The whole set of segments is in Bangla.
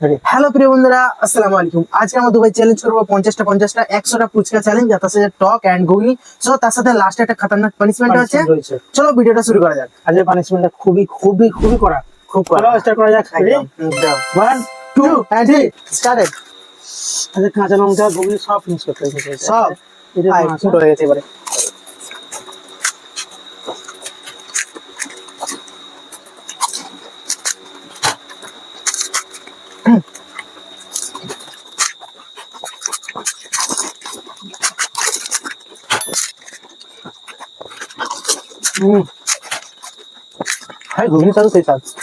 হ্যালো প্রিয় বন্ধুরা আসসালামু আলাইকুম। আজকে আমরা দুবাই চ্যালেঞ্জ করব পঞ্চাশটা পঞ্চাশটা একশোটা ফুচকা চ্যালেঞ্জ তার সাথে টক অ্যান্ড ঘুগনি সো তার সাথে লাস্টে একটা খাতারনাক পানিশমেন্ট আছে। চলো ভিডিওটা শুরু করা যাক। আজকে পানিশমেন্টটা খুবই খুবই খুবই করা খুব চলো স্টার্ট করা যাক। One two and three started আচ্ছা কাঁচা লঙ্কা ঘুগনি সব ফিনিশ করতে হবে সব। এটা ফুট হয়ে গেছে এবারে। हाय घुमणी चालूच आहे आज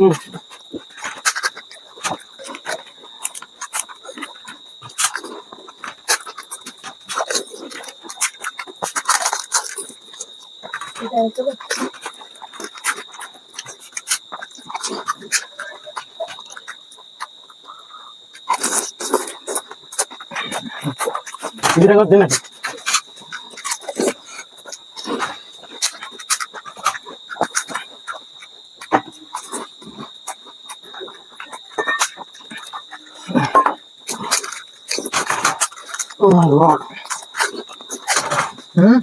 Oof. ভিডিওটা করতে নাকি Oh my god. Hmm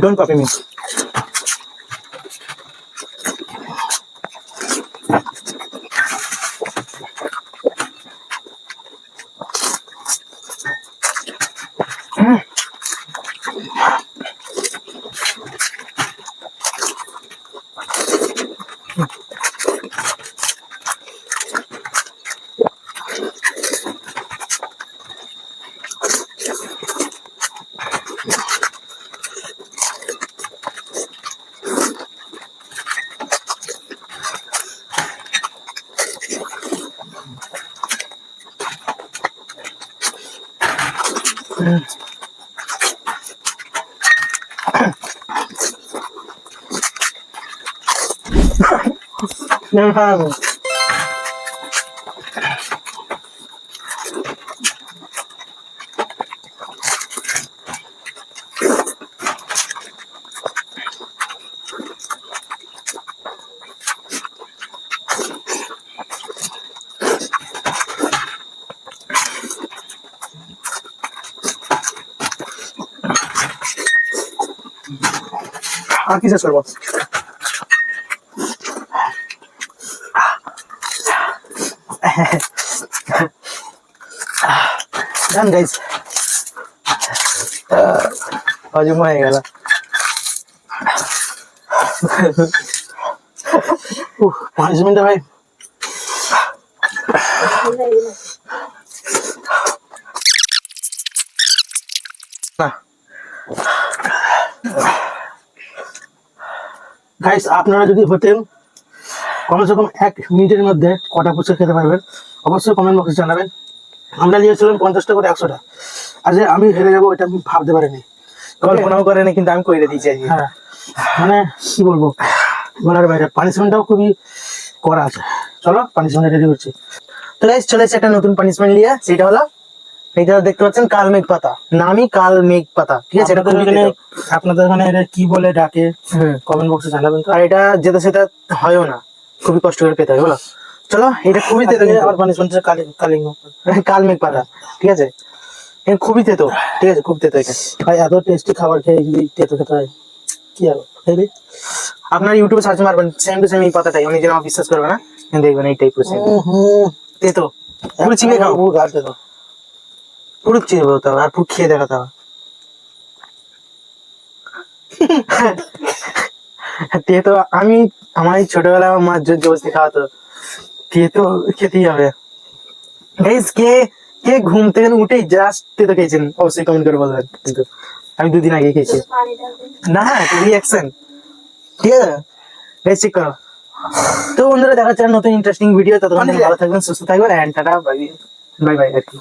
Doon, Papi Mix. não há আর কি শেষ করবো ডান গাইস হজম হয়ে গেল পাঁচ মিনিট ভাই না গাইস আপনারা যদি হতেন কমসে কম এক মিনিটের মধ্যে কটা ফুচকা খেতে পারবেন অবশ্যই কমেন্ট বক্সে জানাবেন। আমরা নিয়েছিলাম পঞ্চাশটা করে একশোটা। আর যে আমি হেরে যাব এটা আমি ভাবতে পারিনি। কল্পনাও করে না কিন্তু আমি করে দিয়েছি আজকে হ্যাঁ। মানে কি বলব? বলার বাইরে পানিশমেন্টটাও খুবই করা আছে। চলো পানিশমেন্ট রেডি করছি। তো গাইস চলে একটা নতুন পানিশমেন্ট নিয়ে সেটা হলো এইটা দেখতে পাচ্ছেন কালমেঘ পাতা। নামই কালমেঘ পাতা ঠিক আছে? এটা তেতো। আপনাদের ওখানে এটা কি বলে ডাকে? কমেন্ট বক্সে জানাবেন আর এটা যেটা সেটা হয়ও না। খুবই কষ্ট করে পেতে হয় বলো। চলো এটা খুবই তেতো পানিশমেন্ট কালি কালিং কালমেঘ পাতা। ঠিক আছে? এটা খুবই তেতো ঠিক আছে? খুব তেতো এটা। ভাই এত টেস্টি খাবার খেয়ে যদি তেতো খেতে হয় কি আর আপনার ইউটিউবে সার্চ মারবেন সেম টু সেম এই পাতাটাই। উনি যেন বিশ্বাস করবে না দেখবেন এইটাই পুরো সেম তেতো। পুরো চিনে খাও। পুরো গাছ তেতো। খেয়ে দেখাতে হবে তেতো আমি আমার ছোটবেলায় আমার মা জোর জবরদস্তি খাওয়াতো। তেতো খেতেই হবে। গাইস কে কে ঘুম থেকে উঠেই জাস্ট তেতো খেয়েছেন? অবশ্যই কমেন্ট করে বলবেন কিন্তু। আমি দুদিন আগে খেয়েছি। না রিয়াকশন ঠিক আছে? গাইস চেক করো। তো বন্ধুরা দেখা যাচ্ছে নতুন ইন্টারেস্টিং ভিডিও ততক্ষণ ভালো থাকবেন সুস্থ থাকবেন and tata bye bye bye আর কি।